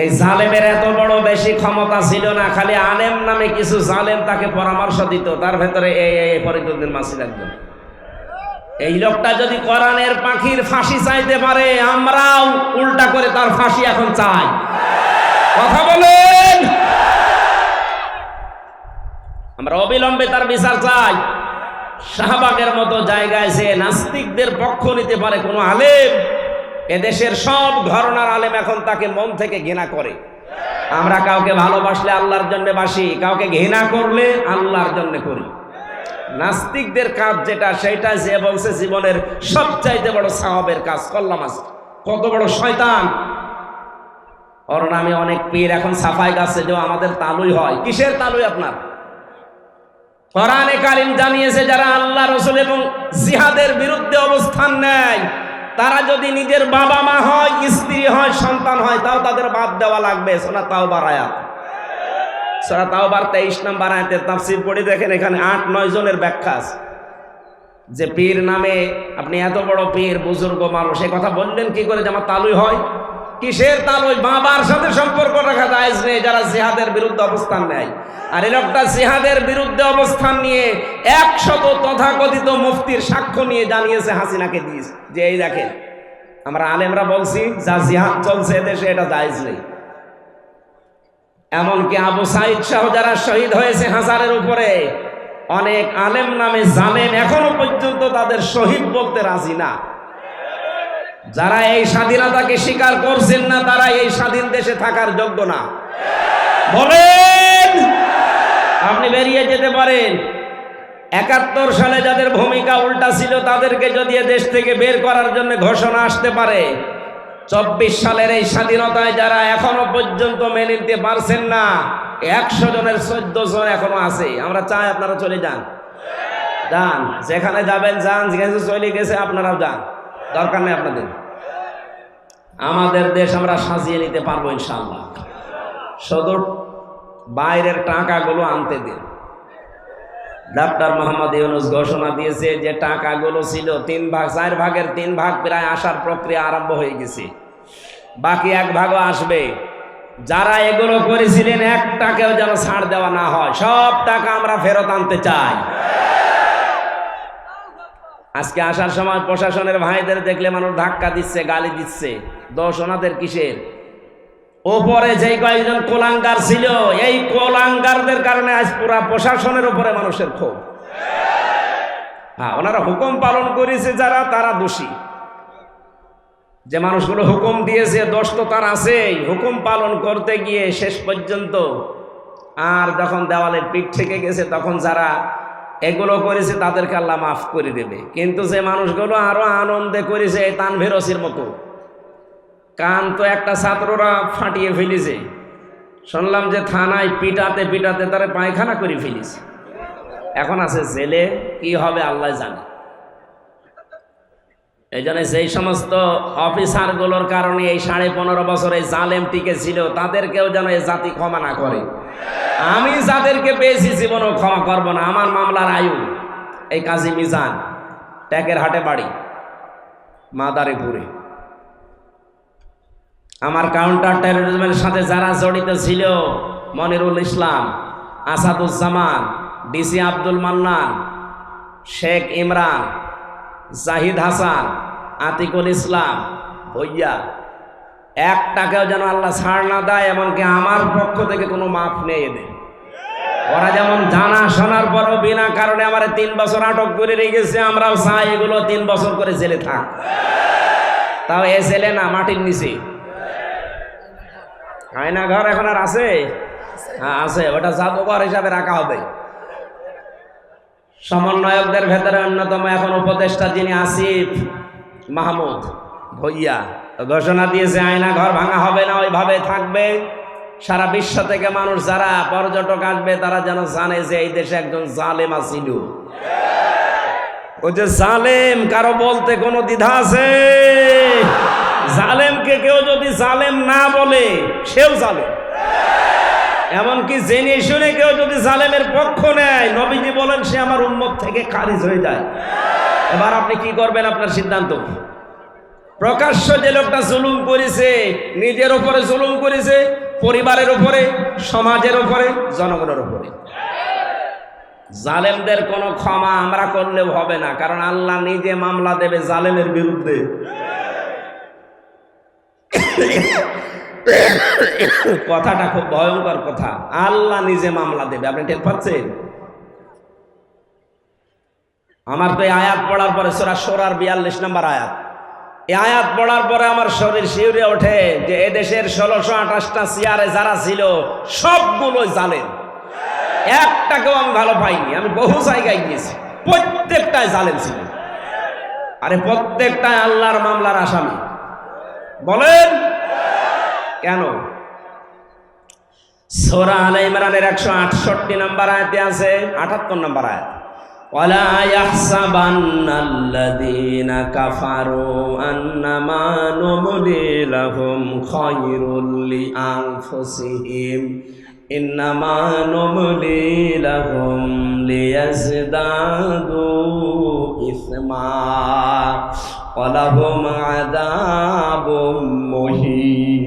এই জালেমের এত বড় বেশি ক্ষমতা ছিল না, খালি আলেম নামে কিছু জালেম তাকে পরামর্শ দিত, তার ভেতরে এই এই ফরিদুদ্দিন একজন। এই লোকটা যদি কোরআনের পাখির ফাঁসি চাইতে পারে, আমরাও উল্টা করে তার ফাঁসি এখন চাই। কথা বলেন। আমরা অবিলম্বে তার বিচার চাই। শাহবাগের মতো জায়গায় যে নাস্তিকদের পক্ষ নিতে পারে কোনো আলেম। এদেশের সব ঘরনার আলেম এখন তাকে মন থেকে ঘৃণা করে। আমরা কাউকে ভালোবাসলে আল্লাহর জন্য বাসি, কাউকে ঘৃণা করলে আল্লাহর জন্য করি। নাস্তিকদের কাজ যেটা সেটা যে বলছে জীবনের সবচাইতে বড় সাহাবের কাজ করলাম আজ কত বড় শয়তান। ওর নামে অনেক পীর এখন সাফাই গাছে যে আমাদের তালুই হয়। কিসের তালুই আপনার? কোরআনে কারিম জানিয়েছে, যারা আল্লাহ, রসুল এবং জিহাদের বিরুদ্ধে অবস্থান নেয় তারা যদি নিজের বাবা মা হয়, স্ত্রী হয়, সন্তান হয়, তাও তাদের বাদ দেওয়া লাগবে। সোনা তাও বারায়াত সোনা তাও বার তেইশ নাম্বার আয়াতের তাফসির পড়ে দেখেন এখানে আট, নয় জনের ব্যাখ্যা যে পীর নামে আপনি এত বড় পীর, বুজুর্গ মানুষ, এ কথা বললেন কি করে যে আমার তালুই হয়? কিসের তালুই বাবার সাথে সম্পর্ক রাখা যায় নেই, যারা জিহাদের বিরুদ্ধে অবস্থান নেয়। আর এই লোকটা জিহাদের বিরুদ্ধে অবস্থান নিয়ে একশত তথাকথিত মুফতির সাক্ষ্য নিয়ে জানিয়েছে, হাসিনাকে দিয়েছে। যে এই দেখেন, আমরা আলেমরা বলছি, যা জিহাদ চলছে দেশে এটা জায়েজ নেই। এমনকি আবু সাইদ শাহ যারা শহীদ হয়েছে হাজারের উপরে, অনেক আলেম নামে জালেম এখনও পর্যন্ত তাদের শহীদ বলতে রাজি না। যারা এই স্বাধীনতাকে স্বীকার করছেন না, তারা এই স্বাধীন দেশে থাকার যোগ্য না। বলেন! আপনি বেরিয়ে যেতে পারেন। একাত্তর সালে যাদের ভূমিকা উল্টা ছিল, তাদেরকে যদি দেশ থেকে বের করার জন্য ঘোষণা আসতে পারে, চব্বিশ সালের এই স্বাধীনতায় যারা এখনও পর্যন্ত মেনে নিতে পারছেন না, একশো জনের চোদ্দ জন এখনও আছে। আমরা চাই আপনারা চলে যান। যান। যেখানে যাবেন, যান। যেখানে চলে গেছে, আপনারাও যান। দরকার নেই আপনাদের। আমাদের দেশ আমরা সাজিয়ে নিতে পারব ইনশাল্লাহ শুধু বাইরের টাকাগুলো আনতে দিন। ডাক্তার মোহাম্মদ ইউনুস ঘোষণা দিয়েছে যে টাকাগুলো ছিল তিন ভাগ, চার ভাগের তিন ভাগ প্রায় আসার প্রক্রিয়া আরম্ভ হয়ে গেছে। বাকি এক ভাগও আসবে। যারা এগুলো করেছিলেন এক টাকাও যেন ছাড় দেওয়া না হয়। সব টাকা আমরা ফেরত আনতে চাই। আজকে আসার সময় প্রশাসনের ভাইদের দেখলে মানুষ ধাক্কা দিচ্ছে, গালি দিচ্ছে। দোষ ওনাদের কিসের? ওপরে যেই কয়েকজন কোলাঙ্গার ছিল, এই কোলাঙ্গারদের কারণে আজ পুরা প্রশাসনের উপরে মানুষের ক্ষোভ। হ্যাঁ ওনারা হুকুম পালন করেছে যারা, তারা দোষী। যে মানুষগুলো হুকুম দিয়েছে, দোষ তো তার আছেই। হুকুম পালন করতে গিয়ে শেষ পর্যন্ত আর যখন দেওয়ালের পিঠ থেকে গেছে, তখন যারা এগুলো করেছে, তাদেরকে আল্লাহ মাফ করে দেবে। কিন্তু যে মানুষগুলো আরও আনন্দে করেছে, এই তানভেরসির মতো। কান তো একটা ছাত্ররা ফাটিয়ে ফেলেছে। শুনলাম যে থানায় পিটাতে পিটাতে তারা পায়খানা করে ফেলেছে। এখন আছে জেলে, কি হবে আল্লাহ জানে। এই জন্য যেই সমস্ত অফিসারগুলোর কারণে এই সাড়ে পনেরো বছর জালেম টিকে ছিল, তাদেরকেও যেন এই জাতি ক্ষমা না করে। আমি যাদেরকে পেয়েছি জীবনেও ক্ষমা করব না, আমার মামলার আয়ু, এই কাজী মিজান ট্যাকের হাটে বাড়ি, মাদারীপুরে। আমার কাউন্টার টেরোরিজমের সাথে যারা জড়িত ছিল, মনিরুল ইসলাম, আসাদুজ্জামান, ডিসি আব্দুল মান্নান, শেখ ইমরান, জাহিদ হাসান, আতিকুল ইসলাম ভৈয়া এক টাকাও যেন আল্লাহ ছাড় না দেয়, এমনকি আমার পক্ষ থেকে কোনো মাফ নেই এদের। ওরা যেমন জানা শোনার পরও বিনা কারণে আমার তিন বছর আটক করে রেখেছে, আমরাও চাই এগুলো তিন বছর করে জেলে থাক। তাও এ জেলে না, মাটির নিচে। আয়না ঘর এখন আর আছে? হ্যাঁ আছে, ওটা জাদুঘর হিসাবে রাখা হবে। সমন্বয়কদের ভেতরে অন্যতম এখন উপদেষ্টা যিনি আসিফ মাহমুদ ভইয়া। ঘোষণা দিয়েছে, আয়না ঘর ভাঙা হবে না, ওইভাবে থাকবে। সারা বিশ্ব থেকে মানুষ যারা পর্যটক আসবে, তারা যেন জানে যে এই দেশে একজন জালেম আসিল ও যে জালেম, কারও বলতে কোনো দ্বিধা আছে? জালেমকে কেউ যদি জালেম না বলে, সেও জালেম। এমনকি জেনে শুনে কেউ যদি জালেমের পক্ষ নেয়, নবীজি বলেন, সে আমার উন্মত থেকে খারিজ হয়ে যায়। এবার আপনি কি করবেন আপনার সিদ্ধান্ত? প্রকাশ্য যে লোকটা জুলুম করেছে, নিজের উপরে জুলুম করেছে, পরিবারের উপরে, সমাজের উপরে, জনগণের উপরে। জালেমদের কোনো ক্ষমা আমরা করলেও হবে না, কারণ আল্লাহ নিজে মামলা দেবে জালেমের বিরুদ্ধে। কথাটা খুব ভয়ঙ্কর কথা। আল্লাহ নিজে মামলা দেবে, আপনি টের পাচ্ছেন? আমার তো আয়াত পড়ার পরে সোরা সোরার বিয়াল্লিশ নম্বর আয়াত। আয়াত পড়ার পরে আমার শরীর শিউরে ওঠে যে এদেশের ষোলোশো আঠাশটা চেয়ারে যারা ছিল সবগুলো জালেন একটাকেও আমি ভালো পাইনি, আমি বহু জায়গায় গিয়েছি প্রত্যেকটায় জালেন ছিল। আরে প্রত্যেকটায় আল্লাহর মামলার আসামি। বলেন? কেন? সোরা আল ইমরানের একশো আটষট্টি নাম্বার আয়াতে আছে, আটাত্তর নাম্বার আয়াত। ولا يحسبن الذين كفروا أنما نملي لهم خير لأنفسهم. إنما نملي لهم ليزدادوا إثما ولهم عذاب مهين.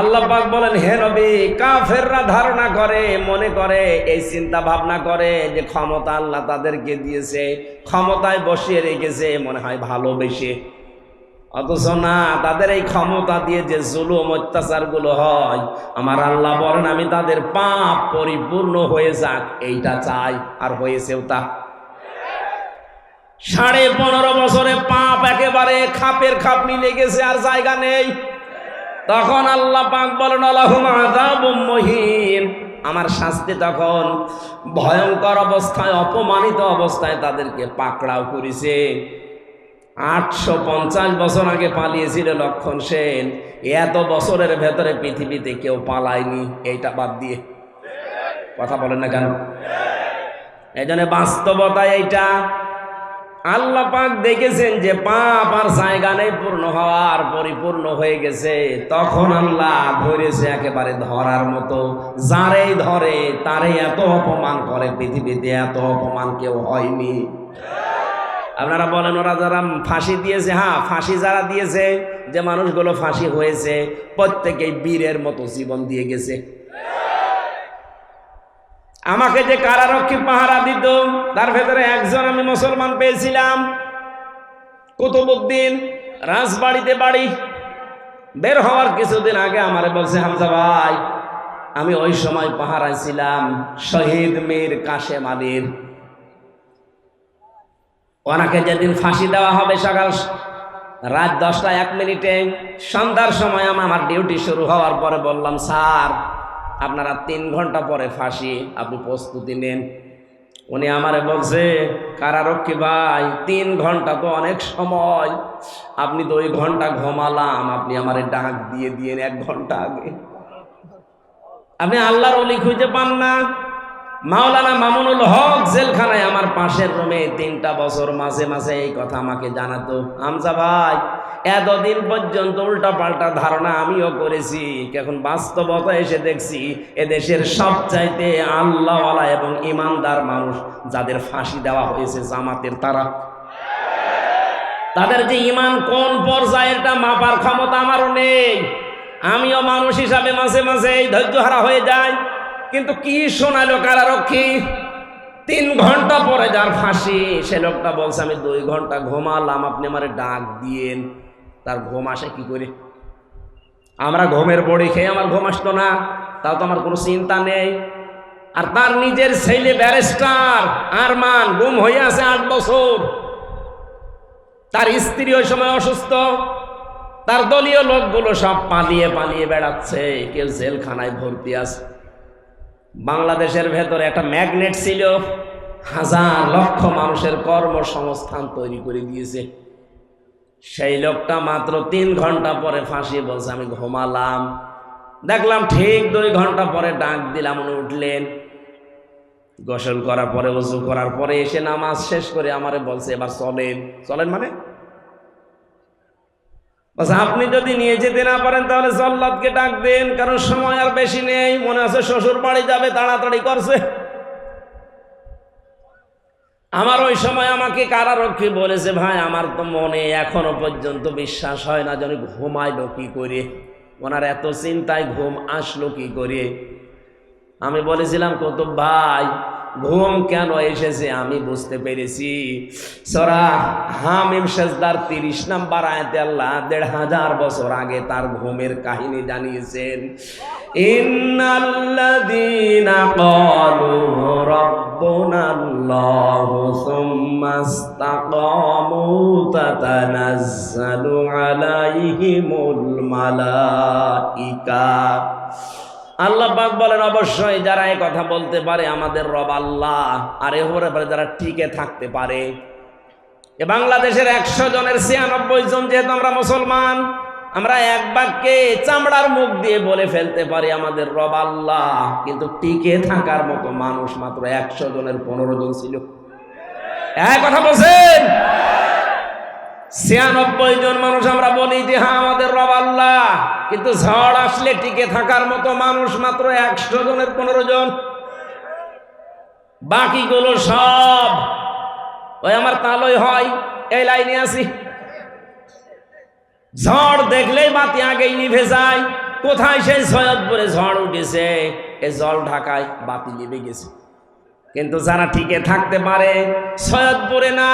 আল্লাহ পাক বলেন, হে নবী, কাফেররা ধারণা করে, মনে করে, এই চিন্তা ভাবনা করে যে ক্ষমতা আল্লাহ তাদেরকে দিয়েছে, ক্ষমতায় বসিয়ে রেখেছে, মনে হয় ভালোবেসে। অথচ না, তাদের এই ক্ষমতা দিয়ে যে জুলুম, অত্যাচারগুলো হয়, আমার আল্লাহ বলেন, আমি তাদের পাপ পরিপূর্ণ হয়ে যাক, এইটা চাই, আর হয়েছেও তা। সাড়ে পনেরো বছরে পাপ একেবারে খাপের খাপ মিলে গেছে, আর জায়গা নেই। তখন আল্লাহ পাক বলেন মুহিন। আমার শাস্তি তখন ভয়ঙ্কর অবস্থায়, অপমানিত অবস্থায় তাদেরকে পাকড়াও করেছে। আটশো পঞ্চাশ বছর আগে পালিয়েছিল লক্ষণ সেন। এত বছরের ভেতরে পৃথিবীতে কেউ পালায়নি, এইটা বাদ দিয়ে। কথা বলেন না কেন? এই জন্য বাস্তবতা এইটা। আল্লাহ পাক দেখেছেন যে পাপ আর জায়গা নেই, পূর্ণ হওয়ার, পরিপূর্ণ হয়ে গেছে। তখন আল্লাহ ধরেছে একেবারে ধরার মতো। যারেই ধরে, তারে এত অপমান করে পৃথিবীতে, এত অপমান কেউ হয়নি। আপনারা বলেন, ওরা যারা ফাঁসি দিয়েছে হ্যাঁ ফাঁসি যারা দিয়েছে, যে মানুষগুলো ফাঁসি হয়েছে, প্রত্যেকেই বীরের মতো জীবন দিয়ে গেছে। আমাকে যে কারারক্ষী পাহারা দিত, তার ভেতরে একজন আমি মুসলমান পেয়েছিলাম। কুতুবুদ্দিন রাজবাড়িতে বাড়ি। বের হওয়ার কিছুদিন আগে আমারে বলছে, হামজা ভাই, আমি ওই সময় পাহারায় ছিলাম, শহীদ মীর কাশেম আলীর। ওনাকে যেদিন ফাঁসি দেওয়া হবে সকাল রাত দশটা এক মিনিটে, সন্ধ্যার সময় আমার ডিউটি শুরু হওয়ার পরে বললাম, স্যার আপনারা তিন ঘণ্টা পরে ফাঁসি আপনি প্রস্তুতি নেন। উনি আমারে বলছে, কারারক্ষী ভাই, তিন ঘণ্টা তো অনেক সময়। আপনি তো ওই ঘণ্টা ঘুমালাম, আপনি আমারে ডাক দিয়ে দিয়ে এক ঘণ্টা আগে। আপনি আল্লাহর অলি খুঁজে পান না। মাওলানা মামুনুল হক জেলখানায় আমার পাশের রুমে তিনটা বছর মাঝে মাঝে এই কথা আমাকে জানাতো আমজা ভাই, এতদিন পর্যন্ত উল্টা পাল্টা ধারণা আমিও করেছি, এখন বাস্তবতা এসে দেখছি, এদেশের সবচাইতে আল্লাহওয়ালা এবং ইমানদার মানুষ যাদের ফাঁসি দেওয়া হয়েছে জামাতের তারা। তাদের যে ইমান কোন পর্যায়েরটা মাপার ক্ষমতা আমারও নেই। আমিও মানুষ হিসাবে মাঝে মাঝে এই ধৈর্য হারা হয়ে যায় কিন্তু কি শোনালো কারারক্ষী? তিন ঘণ্টা পরে যার ফাঁসি, সে লোকটা বলছে, আমি দুই ঘণ্টা ঘুমালাম, আপনি আমারে ডাক দিয়েন। তার ঘুম আসে কি করে? আমরা ঘুমের বড়ি খেয়ে আমার ঘুম আসতো না, তাও তো আমার কোনো চিন্তা নেই। আর তার নিজের ছেলে ব্যারিস্টার আরমান গুম হয়ে আছে আট বছর। তার স্ত্রী ওই সময় অসুস্থ। তার দলীয় লোকগুলো সব পালিয়ে পালিয়ে বেড়াচ্ছে। কেউ জেলখানায় ভর্তি আছে। বাংলাদেশের ভেতরে একটা ম্যাগনেট ছিল, হাজার লক্ষ মানুষের কর্মসংস্থান তৈরি করে দিয়েছে। সেই লোকটা মাত্র তিন ঘণ্টা পরে ফাঁসি বলছে, আমি ঘুমালাম। দেখলাম ঠিক দুই ঘণ্টা পরে ডাক দিলাম, উনি উঠলেন। গোসল করার পরে উজু করার পরে এসে নামাজ শেষ করে আমারে বলছে, এবার চলেন। চলেন মানে? আপনি যদি নিয়ে যেতে না পারেন, তাহলে জল্লাদকে ডাক দেন, কারণ সময় আর বেশি নেই, মনে আছে শ্বশুর বাড়ি যাবে, তাড়াতাড়ি করছে। আমার ওই সময় আমাকে কারারক্ষী বলেছে, ভাই, আমার তো মনে এখনও পর্যন্ত বিশ্বাস হয় না যেন ঘুমাইলো কি করে। ওনার এত চিন্তায় ঘুম আসলো কি করে? আমি বলেছিলাম কত ভাই ঘুম কেন এসেছে আমি বুঝতে পেরেছি। সরা হামিম শেষদার তিরিশ নাম্বার আয়াতে আল্লাহ দেড় হাজার বছর আগে তার ঘুমের কাহিনী জানিয়েছেন। ইন্নাল্লাযীনা আল্লাহ পাক বলেন, অবশ্যই যারা এই কথা বলতে পারে আমাদের রব আল্লাহ, আর হরে পারে যারা টিকে থাকতে পারে। এ বাংলাদেশের একশো জনের ছিয়ানব্বই জন যেহেতু আমরা মুসলমান, আমরা এক বাক্যে চামড়ার মুখ দিয়ে বলে ফেলতে পারি আমাদের রব আল্লাহ, কিন্তু টিকে থাকার মতো মানুষ মাত্র একশো জনের পনেরো জন ছিল। হ্যাঁ কথা বলছেন? ছিয়ানব্বই জন মানুষ আমরা বলি যে হ্যাঁ আমাদের রব আল্লাহ। কিন্তু ঝড় আসলে টিকে থাকার মতো মানুষ মাত্র একশো জনের পনেরো জন। বাকিগুলো সব, ওই আমার তালই হয়, এই লাইনে আছি। ঝড় দেখলেই বাতি আগেই নিভে যায়। কোথায় সেই সৈয়দপুরে ঝড় উঠেছে? এই জল ঢাকায় বাতি নিভে গেছে। কিন্তু যারা টিকে থাকতে পারে, সৈয়দপুরে না,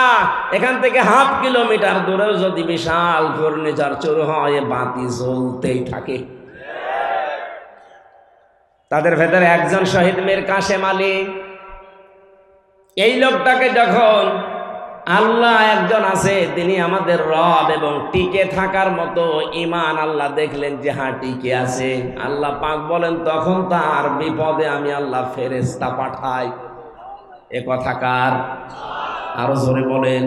এখান থেকে হাফ কিলোমিটার দূরেও যদি বিশাল ঘূর্ণিঝড় শুরু হয় বাতি জ্বলতেই থাকে। তাদের ভেতরে একজন শহীদ মীর কাশেম আলী। এই লোকটাকে যখন আল্লাহ একজন আছে, তিনি আমাদের রব এবং টিকে থাকার মতো ইমান আল্লাহ দেখলেন যে হ্যাঁ টিকে আছে। আল্লাহ পাক বলেন, তখন তার বিপদে আমি আল্লাহ ফেরেস্তা পাঠাই। এ কথা কার? আরও জোরে বলেন।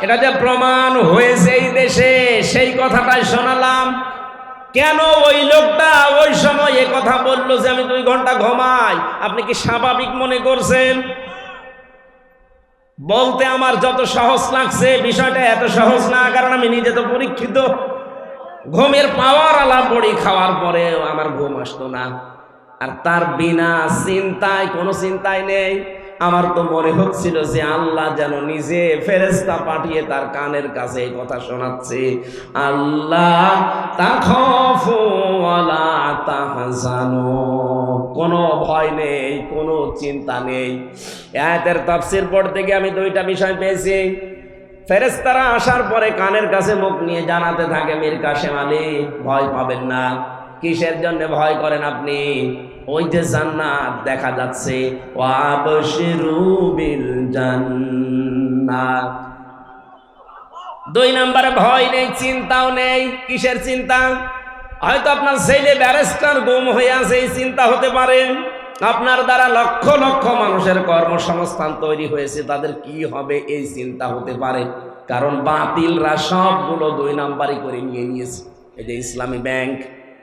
এটা যে প্রমাণ হয়েছে এই দেশে, সেই কথাটাই শোনালাম। কেন ওই লোকটা ওই সময় এ কথা বলল যে আমি দুই ঘণ্টা ঘুমাই? আপনি কি স্বাভাবিক মনে করছেন? বলতে আমার যত সহজ লাগছে, বিষয়টা এত সহজ না, কারণ আমি নিজে তো পরীক্ষিত। ঘুমের পাওয়ার আলাপ বড়ি খাওয়ার পরেও আমার ঘুম আসতো না। আর তার বিনা চিন্তায়, কোনো চিন্তায় নেই। আমার তো মনে হচ্ছিল যে আল্লাহ যেন নিজে ফেরেস্তা পাঠিয়ে তার কানের কাছে এই কথা শোনাচ্ছে। আল্লাহ তাহজানু। কোনো ভয় নেই, কোনো চিন্তা নেই। এতের তাফসীর পর থেকে আমি দুইটা বিষয় পেয়েছি। ফেরেস্তারা আসার পরে কানের কাছে মুখ নিয়ে জানাতে থাকে মীর কাশেম আলী ভয় পাবেন না। কিসের জন্য ভয় করেন আপনি? ওই যে জান্নাত দেখা যাচ্ছে দুই নম্বরে ভয় নেই, চিন্তাও নেই, কিসের চিন্তা? হয়তো আপনার ছেলে ব্যারেস্টার গুম হয়ে আছে, এই চিন্তা হতে পারে। আপনার দ্বারা লক্ষ লক্ষ মানুষের কর্মসংস্থান তৈরি হয়েছে, তাদের কি হবে এই চিন্তা হতে পারে। কারণ বাতিলরা সবগুলো দুই নাম্বারই করে নিয়ে নিয়েছে। এই যে ইসলামী ব্যাংক।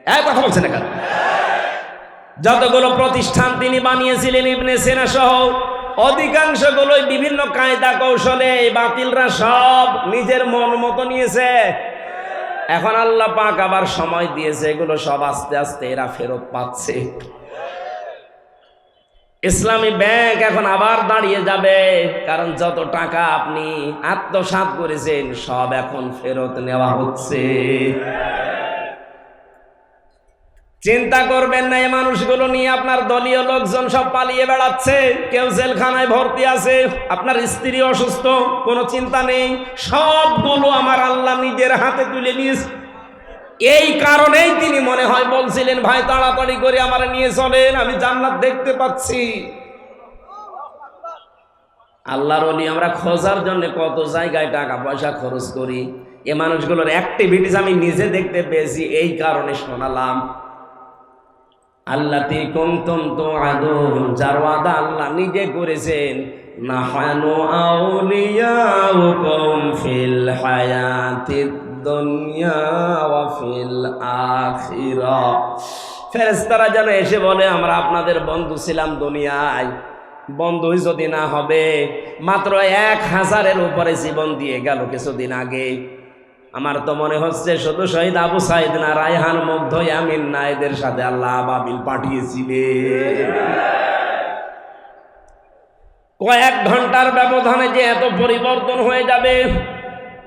এক কথা বলছেন এখানে যতগুলো প্রতিষ্ঠান তিনি বানিয়েছিলেন ইবনে সেনা সহ, অধিকাংশগুলোই বিভিন্ন কায়দা কৌশলে বাতিলরা সব নিজের মন মতো নিয়েছে। এখন আল্লাহ পাক আবার সময় দিয়েছে, এগুলো সব আস্তে আস্তে এরা ফেরত পাচ্ছে। ইসলামী ব্যাংক এখন আবার দাঁড়িয়ে যাবে, কারণ যত টাকা আপনি আত্মসাৎ করেছেন, সব এখন ফেরত নেওয়া হচ্ছে। চিন্তা করবেন না, এই মানুষগুলো নিয়ে আপনার দলীয় লোকজন সব পালিয়ে বেড়াচ্ছে। কেউ জেলখানায় ভর্তি আছে, আপনার স্ত্রী অসুস্থ, কোনো চিন্তা নেই। সবগুলো আমার আল্লাহ নিজের হাতে তুলে নিয়েছে। এই কারণেই তিনি মনে হয় বলছিলেন, ভাই, তাড়াতাড়ি করে আমার নিয়ে চলেন, আমি জান্নাত দেখতে পাচ্ছি। আল্লাহর অলি আমরা খোঁজার জন্য কত জায়গায় টাকা পয়সা খরচ করি। এ মানুষগুলোর অ্যাক্টিভিটিস আমি নিজে দেখতে পেয়েছি, এই কারণে শোনালাম। আল্লাতি কুনতুম তুআদুন, যার ওয়াদা আল্লাহ নিজে করেছেন। নাহানু আউলিয়াউকুম ফিল হায়াতিদ দুনিয়া ফিল আখিরাহ ফেরেশতারা যেন এসে বলে, আমরা আপনাদের বন্ধু ছিলাম দুনিয়ায়। বন্ধুই যদি না হবে, মাত্র এক হাজারের উপরে জীবন দিয়ে গেল কিছুদিন আগে। আমার তো মনে হচ্ছে শুধু শহীদ আবু সাইদ না, রায়হান, মুগ্ধ আমিন না এদের সাথে আল্লাহ বাবিল পাঠিয়েছিলে। কয়েক ঘণ্টার ব্যবধানে যে এত পরিবর্তন হয়ে যাবে,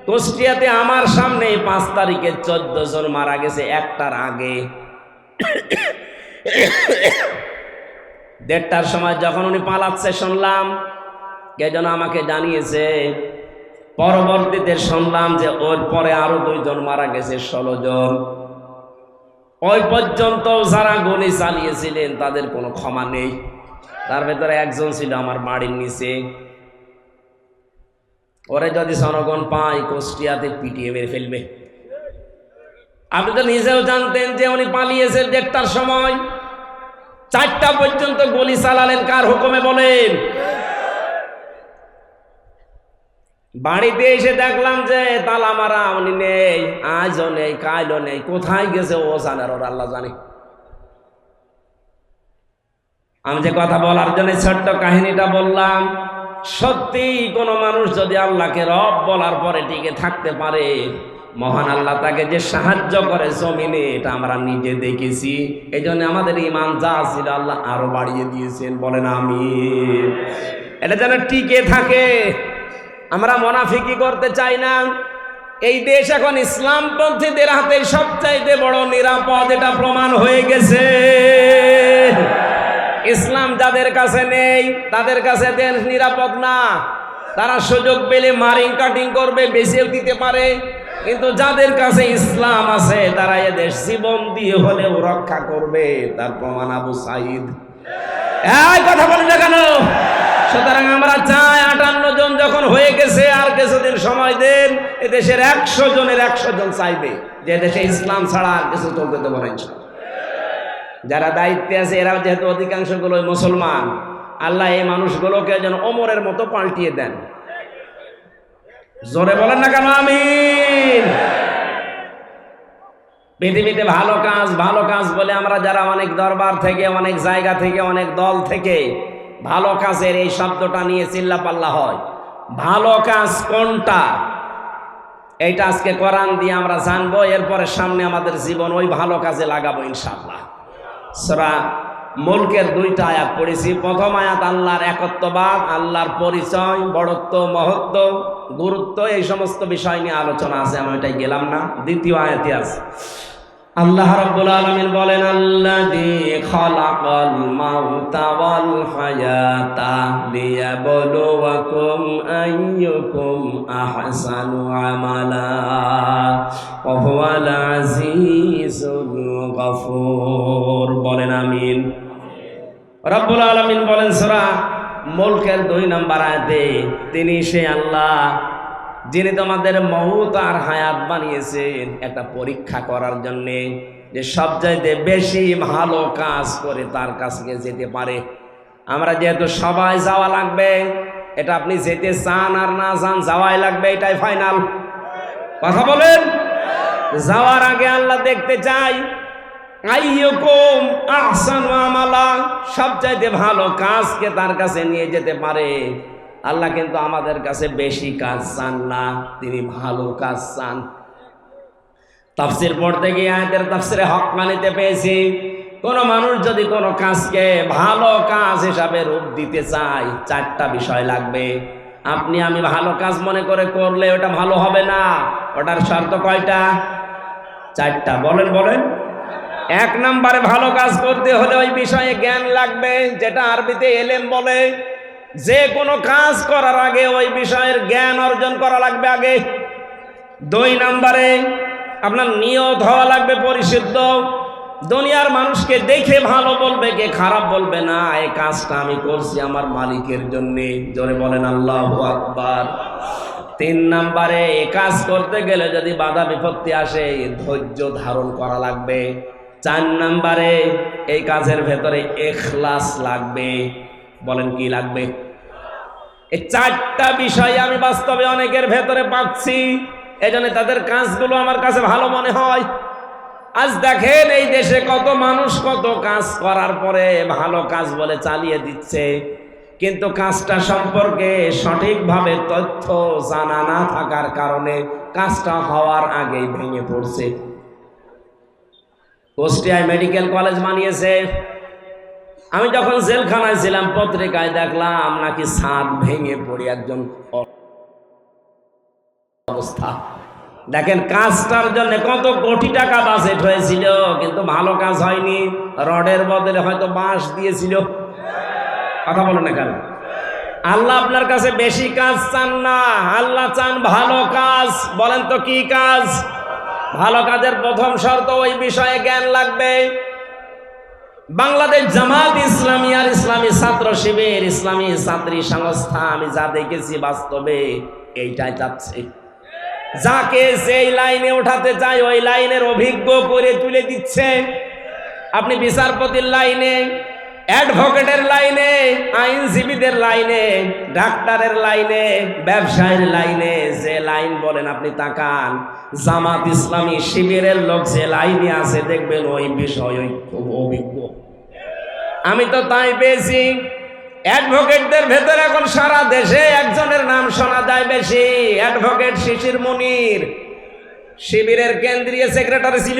কুষ্টিয়াতে আমার সামনে পাঁচ তারিখে চোদ্দ জন মারা গেছে, একটার আগে। দেড়টার সময় যখন উনি পালাচ্ছে, শুনলাম, কে যেন আমাকে জানিয়েছে পরবর্তীতে শুনলাম যে ওর পরে আরও দুইজন মারা গেছে, ষোলো জন। ওই পর্যন্ত যারা গুলি চালিয়েছিলেন, তাদের কোনো ক্ষমা নেই। তার ভেতরে একজন ছিল আমার বাড়ির নিচে। ওরে যদি জনগণ পায়, কুষ্টিয়াতে পিটিয়ে মেরে ফেলবে। আপনি তো নিজেও জানতেন যে উনি পালিয়েছে দেড়টার সময়। চারটা পর্যন্ত গুলি চালালেন, কার হুকুমে বলেন? বাড়িতে এসে দেখলাম যে তালা মারা উনি নেই, আজও নেই, কালও নেই, কোথায় গেছে ও জানে ওর আল্লাহ জানে। আমি যে কথা বলার জন্য ছোট্ট কাহিনীটা বললাম, সত্যি কোনো মানুষ যদি আল্লাহকে রব বলার পরে টিকে থাকতে পারে, মহান আল্লাহ তাকে যে সাহায্য করে জমিনে, এটা আমরা নিজে দেখেছি। এই জন্য আমাদের ইমান যা ছিল আল্লাহ আরও বাড়িয়ে দিয়েছেন, বলেন আমি এটা যেন টিকে থাকে আমরা মনাফিকি করতে চাই না। এই দেশ এখন ইসলামপন্থীদের হাতে সবচাইতে বড় নিরাপদ এটা প্রমাণ হয়ে গেছে। ইসলাম যাদের কাছে নেই, তাদের কাছে দেশ নিরাপদ না। তারা সুযোগ পেলে মারিং কাটিং করবে বেঁচেও দিতে পারে। কিন্তু যাদের কাছে ইসলাম আছে, তারা এ দেশ জীবন দিয়ে হলেও রক্ষা করবে, তার প্রমাণ আবু সাইদ। কথা বলেন না কেন? সুতরাং আমরা চাই আটান্ন জন যখন হয়ে গেছে, আর কিছুদিন সময় দেন এ দেশের একশো জনের একশো জন চাইবে যে দেশে ইসলাম ছাড়া আর কিছু চলতে দেবো না। যারা দায়িত্বে আছে এরা যেহেতু অধিকাংশগুলো মুসলমান, আল্লাহ এই মানুষগুলোকে যেন ওমরের মতো পাল্টিয়ে দেন। জোরে বলেন না কেন? আমিন। পৃথিবীতে ভালো কাজ ভালো কাজ বলে আমরা যারা অনেক দরবার থেকে, অনেক জায়গা থেকে, অনেক দল থেকে ভালো কাজের এই শব্দটা নিয়ে চিল্লাপাল্লা হয়। ভালো কাজ কোনটা? এইটা আজকে কোরআন দিয়ে আমরা জানব, এরপরে সামনে আমাদের জীবন ওই ভালো কাজে লাগাবো ইনশাল্লাহ সরা মুলকের দুইটা আয়াত পড়েছি। প্রথম আয়াত, আল্লাহর একত্ববাদ, আল্লাহর পরিচয়, বড়ত্ব, মহত্ব, গুরুত্ব, এই সমস্ত বিষয় নিয়ে আলোচনা আছে, আমি ওইটাই গেলাম না। দ্বিতীয় আয়াতে আছে। আল্লাহ রাব্বুল আলামিন বলেন, আল্লাযী খালাকাল মাউতা ওয়াল হায়াতা লিয়াবলুয়াকুম আইয়ুকুম আহসানু আমালা ওয়া হুয়াল আজিজুল গফুর। বলেন, আমিন। রব্বুল আলামিন বলেন, সূরা মুলকের দুই নম্বর আয়াতে তিনি সে আল্লাহ যিনি তোমাদের মহুত আর হায়াত বানিয়েছেন, একটা পরীক্ষা করার জন্যে যে সব চাইতে বেশি ভালো কাজ করে তার কাছে যেতে পারে। আমরা যেহেতু সবাই যাওয়া লাগবে, এটা আপনি যেতে চান আর না চান, যাওয়াই লাগবে, এটাই ফাইনাল। কথা বলেন? যাওয়ার আগে আল্লাহ দেখতে চাই, আইয়কুম আহসানু আমালা, সবচাইতে ভালো কাজকে তার কাছে নিয়ে যেতে পারে। আল্লাহ কিন্তু আমাদের কাছে বেশি কাজ চান না, তিনি ভালো কাজ চান। তাফসির পড়তে গিয়ে আয়াতের তাফসিরে হক মানিতে পেয়েছি, কোন মানুষ যদি কোনো কাজকে ভালো কাজ হিসাবে রূপ দিতে চায়, চারটা বিষয় লাগবে। আপনি আমি ভালো কাজ মনে করে করলে ওটা ভালো হবে না, ওটার শর্ত কয়টা? চারটা, বলেন বলেন। এক নম্বরে ভালো কাজ করতে হলে ওই বিষয়ে জ্ঞান লাগবে, যেটা আরবিতে এলেম বলে যে কোনো কাজ করার আগে ওই বিষয়ের জ্ঞান অর্জন করা লাগবে আগে। দুই নম্বরে, আপনার নিয়ত হওয়া লাগবে পরিশুদ্ধ। দুনিয়ার মানুষকে দেখে ভালো বলবে, কে খারাপ বলবে না। এই কাজটা আমি করছি আমার মালিকের জন্যে। জোরে বলেন, আল্লাহ আকবার। তিন নম্বরে, এ কাজ করতে গেলে যদি বাধা বিপত্তি আসে, ধৈর্য ধারণ করা লাগবে। চার নম্বরে, এই কাজের ভেতরে এখলাস লাগবে। বলেন কি লাগবে? এই চারটা বিষয় আমি বাস্তবে অনেকের ভেতরে পাচ্ছি এই জন্য তাদের কাজগুলো আমার কাছে ভালো মনে হয়। আজ দেখেন এই দেশে কত মানুষ কত কাজ করার পরে ভালো কাজ বলে চালিয়ে দিচ্ছে, কিন্তু কাজটা সম্পর্কে সঠিকভাবে তথ্য জানা না থাকার কারণে কাজটা হওয়ার আগেই ভেঙে পড়ছে। কুষ্টিয়ায় মেডিকেল কলেজ বানিয়েছে আমি যখন জেলখানায় ছিলাম, পত্রিকায় দেখলাম নাকি ছাদ ভেঙে পড়ে একজন অবস্থা। দেখেন, কাজটার জন্য কত কোটি টাকা বাজেট হয়েছিল, কিন্তু ভালো কাজ হয়নি। রডের বদলে হয়তো বাঁশ দিয়েছিল। কথা বলেন না কেন আল্লাহ আপনার কাছে বেশি কাজ চান না। আল্লাহ চান ভালো কাজ। বলেন তো কি কাজ? ভালো কাজের প্রথম শর্ত ওই বিষয়ে জ্ঞান লাগবে। বাংলাদেশ জামাত ইসলামী আর ইসলামী ছাত্র শিবির, ইসলামী ছাত্রী সংস্থা, আমি যা দেখেছি বাস্তবে এইটাই চাচ্ছে। যাকে যেই লাইনে ওঠাতে চাই ওই লাইনের অভিজ্ঞ করে তুলে দিচ্ছে। আপনি বিচারপতির লাইনে অ্যাডভোকেটের লাইনে, আইনজীবীদের লাইনে, ডাক্তারের লাইনে, ব্যবসায়ের লাইনে, যে লাইন বলেন আপনি তাকান জামাত ইসলামী শিবিরের লোক যে লাইনে আছে, দেখবেন ওই বিষয় খুব অভিজ্ঞ। আমি তো তাই পেয়েছি। অ্যাডভোকেটদের ভেতরে এখন সারা দেশে একজনের নাম শোনা যায় বেশি, অ্যাডভোকেট শিশির মনির। শিবিরের কেন্দ্রীয় সেক্রেটারি ছিল।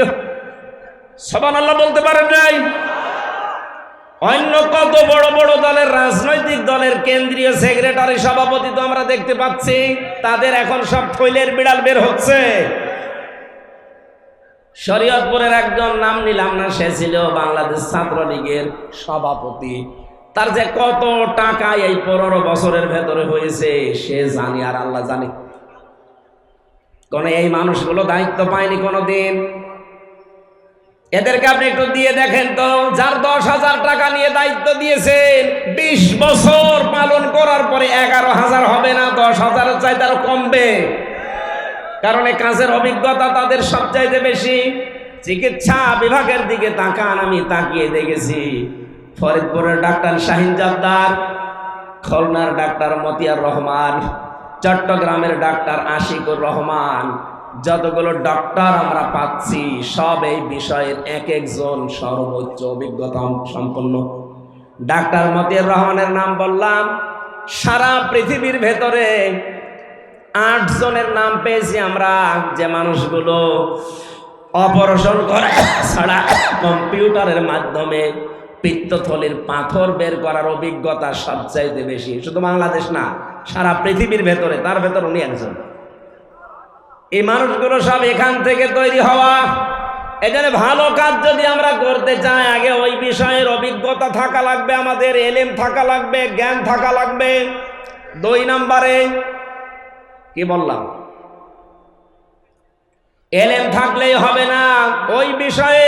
সবান আল্লাহ বলতে পারেন নাই। অন্য কত বড় বড় দলের রাজনৈতিক দলের কেন্দ্রীয় সেক্রেটারি সভাপতি তো আমরা দেখতে পাচ্ছি, তাদের এখন সব থৈলের বিড়াল বের হচ্ছে। শরীয়তপুরের একজন নাম নিলাম না, সে ছিল বাংলাদেশ ছাত্রলীগের সভাপতি। তার যে কত টাকা এই পনেরো বছরের ভেতরে হয়েছে, সে জানি আর আল্লাহ জানে। কোন এই মানুষগুলো দায়িত্ব পায়নি কোনোদিন। এদেরকে আপনি একটু দিয়ে দেখেন তো, যার দশ হাজার টাকা নিয়ে দায়িত্ব দিয়েছেন, বিশ বছর পালন করার পরে এগারো হাজার হবে না, দশ হাজারের চাইতে আরও কমবে। কারণ এই কাজের অভিজ্ঞতা তাদের সবচাইতে বেশি। চিকিৎসা বিভাগের দিকে তাকান, আমি তাকিয়ে দেখেছি। ফরিদপুরের ডাক্তার শাহিন জাদ্দার, খুলনার ডাক্তার মতিয়ার রহমান, চট্টগ্রামের ডাক্তার আশিকুর রহমান যতগুলো ডক্টর আমরা পাচ্ছি, সব এই বিষয়ের এক একজন সর্বোচ্চ অভিজ্ঞতা সম্পন্ন। ডাক্তার মতিয়ার রহমানের নাম বললাম, সারা পৃথিবীর ভেতরে আট জনের নাম পেয়েছি আমরা, যে মানুষগুলো অপারেশন করে ছাড়া কম্পিউটারের মাধ্যমে পিত্তথলির পাথর বের করার অভিজ্ঞতা সবচাইতে বেশি। শুধু বাংলাদেশ না, সারা পৃথিবীর ভেতরে, তার ভেতর উনি একজন। এই মানুষগুলো সব এখান থেকে তৈরি হওয়া। এখানে ভালো কাজ যদি আমরা করতে চাই, আগে ওই বিষয়ের অভিজ্ঞতা থাকা লাগবে, আমাদের এলেম থাকা লাগবে, জ্ঞান থাকা লাগবে। দুই নম্বরে, কি বললাম? এলেম থাকলেই হবে না, ওই বিষয়ে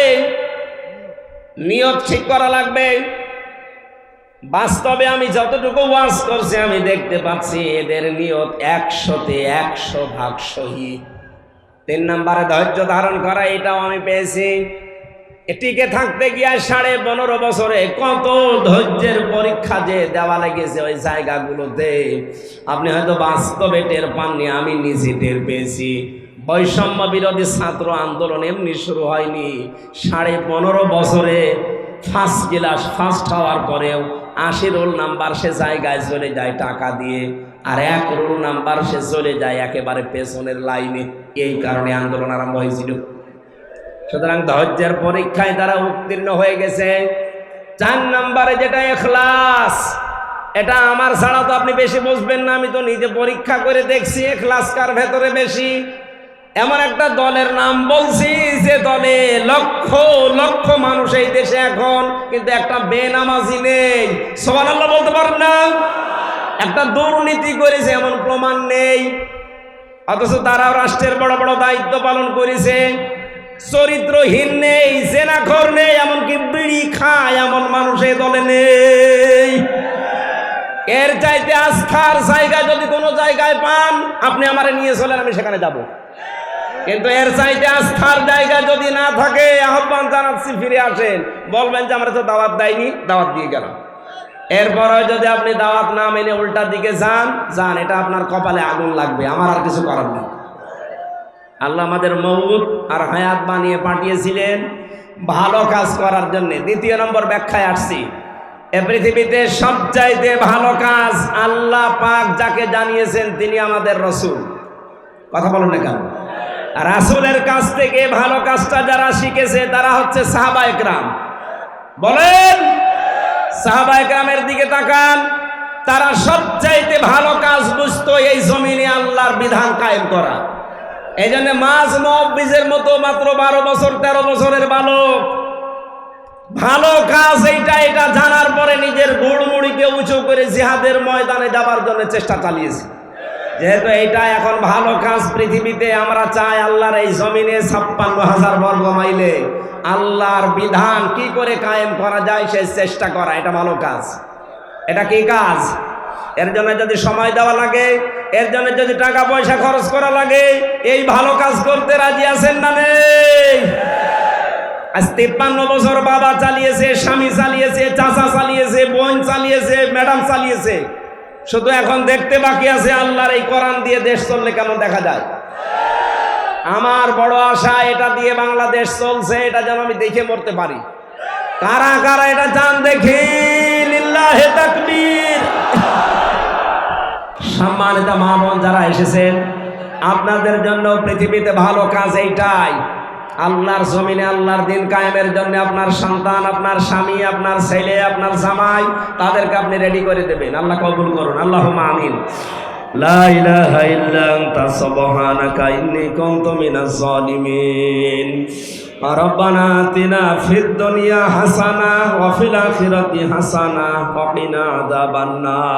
নিয়ত ঠিক করা লাগবে। বাস্তবে আমি যতটুকু ওয়াজ করছি, আমি দেখতে পাচ্ছি এদের নিয়ত একশোতে একশো ভাগ সহি। তিন নম্বরে ধৈর্য ধারণ করা, এটাও আমি পেয়েছি। টিকে থাকতে গিয়ে সাড়ে পনেরো বছরে কত ধৈর্যের পরীক্ষা যে দেওয়া লেগেছে ওই জায়গাগুলোতে, আপনি হয়তো বাস্তবে টের পাননি, আমি নিজে টের পেয়েছি। বৈষম্য বিরোধী ছাত্র আন্দোলন এমনি শুরু হয়নি। সাড়ে পনেরো বছরে ফার্স্ট ক্লাস ফার্স্ট হওয়ার পরেও আশি রোল নাম্বার সে জায়গায় চলে যায় টাকা দিয়ে, আর এক রোল নাম্বার সে চলে যায় একেবারে পেছনের লাইনে এই কারণে আন্দোলন আরম্ভ হয়েছিল। সুতরাং ধৈর্যের পরীক্ষায় তারা উত্তীর্ণ হয়ে গেছে। চার নম্বরে যেটা এখলাস, এটা আমার ছাড়া তো আপনি বেশি বুঝবেন না, আমি তো নিজে পরীক্ষা করে দেখছি এখলাস কার ভেতরে বেশি। এমন একটা দলের নাম বলছি যে দলে লক্ষ লক্ষ মানুষ এই দেশে এখন, কিন্তু একটা বেনামাজি নেই। সবার আল্লাহ বলতে পারেন না? একটা দুর্নীতি করেছে, এমন প্রমাণ নেই। অথচ তারাও রাষ্ট্রের বড় বড় দায়িত্ব পালন করেছে। চরিত্রহীন নেই, জেনাখর নেই, এমনকি বিড়ি খায় এমন মানুষ এই দলে নেই। এর চাইতে আস্থার জায়গা যদি কোনো জায়গায় পান, আপনি আমারে নিয়ে চলেন, আমি সেখানে যাব। কিন্তু এর চাইতে আস্থার জায়গা যদি না থাকে, আহ্বান জানাচ্ছি, ফিরে আসেন। বলবেন যে আমরা তো দাওয়াত দেয়নি, দাওয়াত দিয়ে গেলাম। এরপরে যদি আপনি দাওয়াত না মেনে উল্টার দিকে যান যান, এটা আপনার কপালে আগুন লাগবে। আমার আর কিছু করার নেই। আল্লাহ আমাদের মৌত আর হায়াত বানিয়ে পাঠিয়েছিলেন ভালো কাজ করার জন্য। দ্বিতীয় নম্বর ব্যাখ্যায় আসছি। এ পৃথিবীতে সবচাইতে ভালো কাজ আল্লাহ পাক যাকে জানিয়েছেন তিনি আমাদের রসুল। কথা বলুন না কেন? রাসুলের কাছ থেকে ভালো কাজটা যারা শিখেছে তারা হচ্ছে সাহাবা একরাম বলেন সাহাবায়ে গ্রামের দিকে তাকান, তারা সবচাইতে ভালো কাজ বুঝতো এই জমিনে আল্লাহর বিধান কায়েম করা। এই জন্য মাছ মহবিজের মতো মাত্র বারো বছর, তেরো বছরের বালক। ভালো কাজ এইটা, এটা জানার পরে নিজের গুড়মুড়িকে উঁচু করে জিহাদের ময়দানে যাবার জন্য চেষ্টা চালিয়েছে। যেহেতু এইটা এখন ভালো কাজ পৃথিবীতে, আমরা চাই আল্লাহর এই জমিনে ছাপ্পান্ন হাজার বর্গ মাইলে আল্লাহর বিধান কি করে কায়েম করা যায় সে চেষ্টা করা, এটা ভালো কাজ। এটা কি কাজ? এর জন্য যদি সময় দেওয়া লাগে, এর জন্য যদি টাকা পয়সা খরচ করা লাগে, এই ভালো কাজ করতে রাজি আছেন না নেই? আজ তিপ্পান্ন বছর বাবা চালিয়েছে, স্বামী চালিয়েছে, চাচা চালিয়েছে, বোন চালিয়েছে, ম্যাডাম চালিয়েছে। শুধু এখন দেখতে বাকি আছে আল্লাহর এই কোরআন দিয়ে দেশ চললে কেমন দেখা যায়? আমার বড় আশা এটা দিয়ে বাংলাদেশ চলছে, এটা যেন আমি দেখে মরতে পারি। কারা কারা এটা চান দেখি সম্মানিত মা বোন যারা এসেছেন, আপনাদের জন্য পৃথিবীতে ভালো কাজ এইটাই। আল্লাহর জমিনে আল্লাহর দিন কায়েমের জন্য আপনার সন্তান আপনার স্বামী আপনার ছেলে আপনার জামাই তাদেরকে আপনি রেডি করে দেবেন আল্লাহ কবুল করুন আল্লাহ আমিন লা ইলাহা ইল্লা আনতা সুবহানাকা ইন্নী কুনতু মিনাজ জালিমিন ربنا آتنا في الدنيا حسنة وفي الآخرة حسنة وقنا عذاب النار